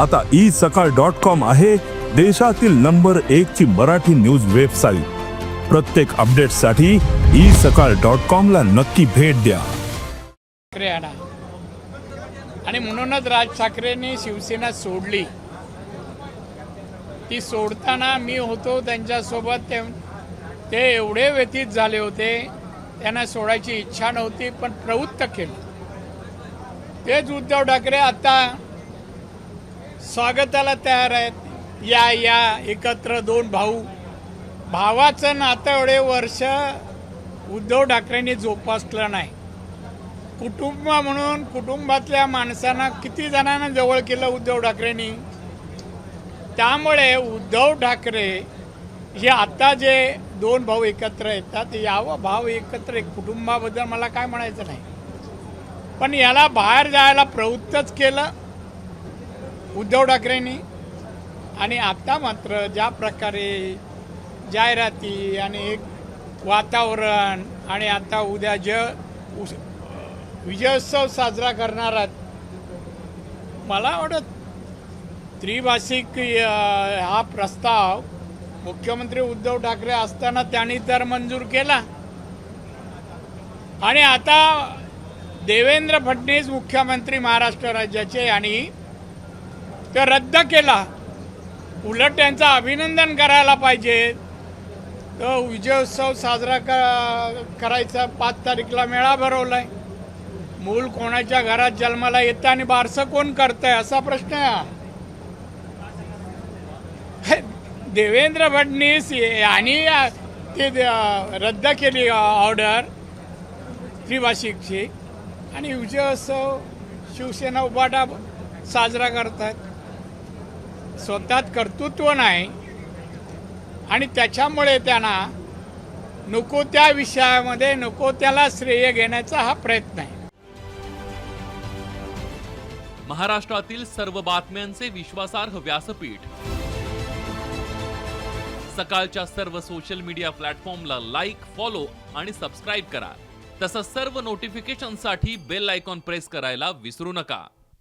आता ई सकाळ dot com आहे देशातील नंबर एक ची मराठी न्यूज वेबसाईट. प्रत्येक अपडेटसाठी ई सकाळ डॉट कॉम ला नक्की भेट द्या. आणि. म्हणूनच राज ठाकरेंनी शिवसेना सोडली. ती सोडताना मी होतो त्यांच्यासोबत ते ते एवढे व्यतीत झाले होते. त्यांना सोडायची इच्छा नव्हती पण प्रवृत्त केलं. तेच उद्धव ठाकरे आता स्वागताला तयार आहेत. या या एकत्र दोन भाऊ. भावाचं नातं एवढे वर्ष उद्धव ठाकरेंनी जोपासलं नाही. कुटुंब म्हणून कुटुंबातल्या माणसांना किती जणांना जवळ केलं उद्धव ठाकरेंनी? त्यामुळे उद्धव ठाकरे हे आता जे दोन भाऊ एकत्र येतात यावं भाव एकत्र एक कुटुंबाबद्दल मला काय म्हणायचं नाही. पण याला बाहेर जायला प्रवृत्तच केलं. उद्धव ठाकरेंनी. आणि आता मात्र ज्या प्रकारे जाहिराती आणि एक वातावरण आणि आता उद्या ज उस- विजयोत्सव साजरा करणार आहात. मला वाटत त्रिभाषिक हा प्रस्ताव मुख्यमंत्री उद्धव ठाकरे असताना त्यांनी तर मंजूर केला. आणि आता देवेंद्र फडणवीस मुख्यमंत्री महाराष्ट्र राज्याचे आणि तो रद्द केला. उलट त्यांचं अभिनंदन करायला पाहिजे. तो विजयोत्सव साजरा क करायचा पाच तारीखला मेळा भरवलाय. मूल कोणाच्या घरात जन्माला येतं आणि बारसं कोण करतंय असा प्रश्न आहे देवेंद्र फडणवीस यांनी ते द- रद्द केली ऑर्डर त्रिभाषिकची. आणि विजयोत्सव शिवसेना उभाटा साजरा करतात स्वतःत कर्तृत्व नाही आणि त्याच्यामुळे त्यांना नको त्या विषयामध्ये नको त्याला श्रेय घेण्याचा हा प्रयत्न आहे. महाराष्ट्रातील सर्व बातम्यांचे विश्वासार्ह व्यासपीठ. सकाळच्या सर्व सोशल मीडिया प्लॅटफॉर्मला लाईक फॉलो आणि सबस्क्राईब करा. तसंच सर्व नोटिफिकेशनसाठी बेल आयकॉन प्रेस करायला विसरू नका.